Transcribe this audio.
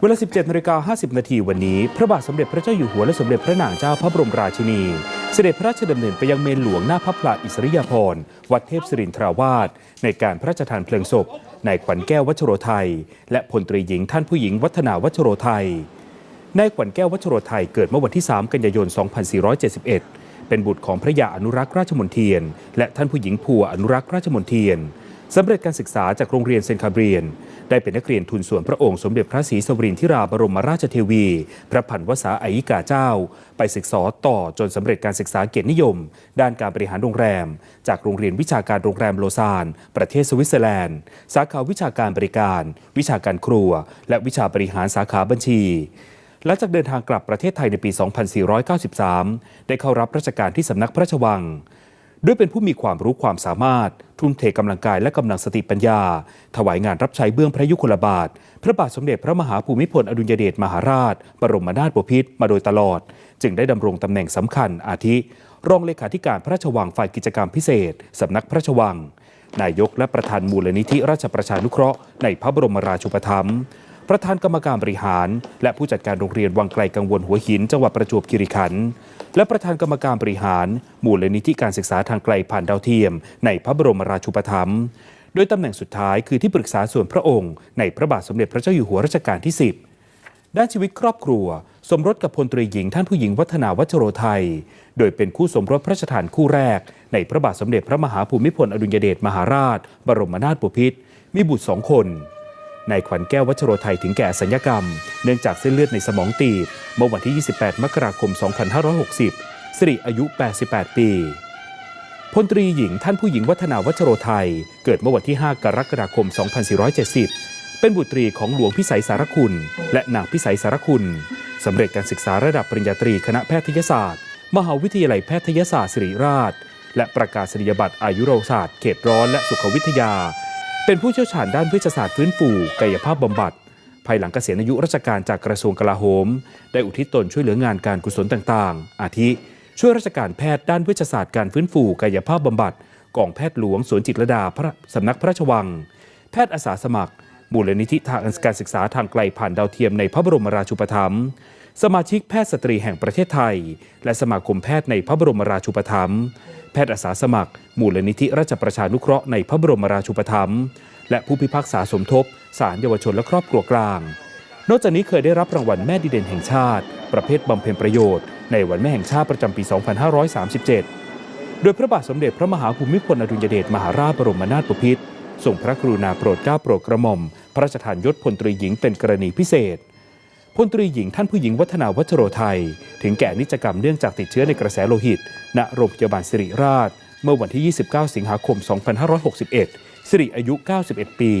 เวลา 17นาฬิกา50 นาทีวันนี้ พระบาทสมเด็จพระเจ้าอยู่หัวและสมเด็จพระนางเจ้าพระบรมราชินี เสด็จพระราชดำเนินไปยังเมนหลวงหน้าพระพลาอิสริยาภรณ์วัดเทพศิรินทราวาสในการพระราชทานเพลิงศพนายขวัญแก้ววัชโรไทย และพลตรีหญิงท่านผู้หญิงวัฒนาวัชโรไทยนายขวัญแก้ววัชโรไทยเกิดเมื่อวันที่ 3 กันยายน 2471 เป็นบุตรของพระยาอนุรักษ์ราชมนเทียน และท่านผู้หญิงพัวอนุรักษ์ราชมนเทียน สำเร็จการศึกษาจากโรงเรียนเซนคาเบียน ได้เป็นนักเรียนทุนส่วนพระองค์สมเด็จพระศรีสวรินทิราบรมราชเทวี พระผันวษาอายิกาเจ้า ไปศึกษาต่อจนสำเร็จการศึกษาเกียรตินิยม ด้านการบริหารโรงแรม จากโรงเรียนวิชาการโรงแรมโลซานประเทศสวิตเซอร์แลนด์ สาขาวิชาการบริการ วิชาการครัว และวิชาบริหารสาขาบัญชีหลังจากเดินทางกลับประเทศไทยในปี 2493 ได้เข้ารับราชการที่สำนักพระราชวัง ด้วยเป็นผู้มีความรู้ความสามารถ ทุ่มเทกำลังกายและกำลังสติปัญญา ถวายงานรับใช้เบื้องพระยุคลบาท พระบาทสมเด็จพระมหาภูมิพลอดุลยเดชมหาราช บรมนาถบพิตรมาโดยตลอด จึงได้ดำรงตำแหน่งสำคัญอาทิ รองเลขาธิการพระราชวังฝ่ายกิจกรรมพิเศษสำนักพระราชวัง นายกและประธานมูลนิธิราชประชานุเคราะห์ในพระบรมราชูปถัมภ์ประธานกรรมการบริหาร และผู้จัดการโรงเรียนวังไกลกังวลหัวหินจังหวัดประจวบคีรีขันธ์ และประธานกรรมการบริหารมูลนิธิการศึกษาทางไกลผ่านดาวเทียม ในพระบรมราชูปถัมภ์โดยตำแหน่งสุดท้ายคือที่ปรึกษาส่วนพระองค์ ในพระบาทสมเด็จพระเจ้าอยู่หัวรัชกาลที่ 10 ด้านชีวิตครอบครัว สมรสกับพลตรีหญิงท่านผู้หญิงวัฒนาวัชโรไทย โดยเป็นคู่สมรสพระราชทานคู่แรก ในพระบาทสมเด็จพระมหาภูมิพลอดุลยเดชมหาราช บรมนาถบพิตรมีบุตรสองคน นายขวัญแก้ววัชโรไทยถึงแก่สัญญกรรม เนื่องจากเส้นเลือดในสมองตีบ เมื่อวันที่ 28 มกราคม 2560 สิริอายุ 88 ปีพลตรีหญิงท่านผู้หญิงวัฒนาวัชโรไทย เกิดเมื่อวันที่ 5 กรกฎาคม 2470 เป็นบุตรีของหลวงพิสัยสารคุณ และนางพิสัยสารคุณสำเร็จการศึกษาระดับปริญญาตรีคณะแพทยศาสตร์ มหาวิทยาลัยแพทยศาสตร์ศิริราช และประกาศนียบัตรอายุรศาสตร์เขตร้อนและสุขวิทยา เป็นผู้เชี่ยวชาญด้านวิทยาศาสตร์ฟื้นฟูกายภาพบำบัด ภายหลังเกษียณอายุราชการจากกระทรวงกลาโหม ได้อุทิศตนช่วยเหลืองานการกุศลต่างๆ อาทิ ช่วยราชการแพทย์ด้านวิทยาศาสตร์การฟื้นฟูกายภาพบำบัดกองแพทย์หลวงสวนจิตรดาพระสำนักพระราชวัง แพทย์อาสาสมัครมูลนิธิทางการศึกษาทางไกลผ่านดาวเทียมในพระบรมราชูปถัมภ์สมาชิกแพทย์สตรีแห่งประเทศไทย และสมาคมแพทย์ในพระบรมราชูปถัมภ์ แพทย์อาสาสมัคร มูลนิธิราชประชานุเคราะห์ในพระบรมราชูปถัมภ์และผู้พิพากษาสมทบศาลเยาวชนและครอบครัวกลาง นอกจากนี้เคยได้รับรางวัลแม่ดีเด่นแห่งชาติ ประเภทบำเพ็ญประโยชน์ ในวันแม่แห่งชาติประจำปี 2537 โดยพระบาทสมเด็จพระมหาภูมิพลอดุลยเดชมหาราชบรมนาถบพิตรทรงพระกรุณาโปรดเกล้าโปรดกระหม่อม พระราชทานยศพลตรีหญิงเป็นกรณีพิเศษ พลตรีหญิงท่านผู้หญิงวัฒนาวัชโรไทย ถึงแก่นิจกรรมเนื่องจากติดเชื้อในกระแสโลหิต ณโรงพยาบาลสิริราช เมื่อวันที่ 29 สิงหาคม 2561 สิริอายุ 91 ปี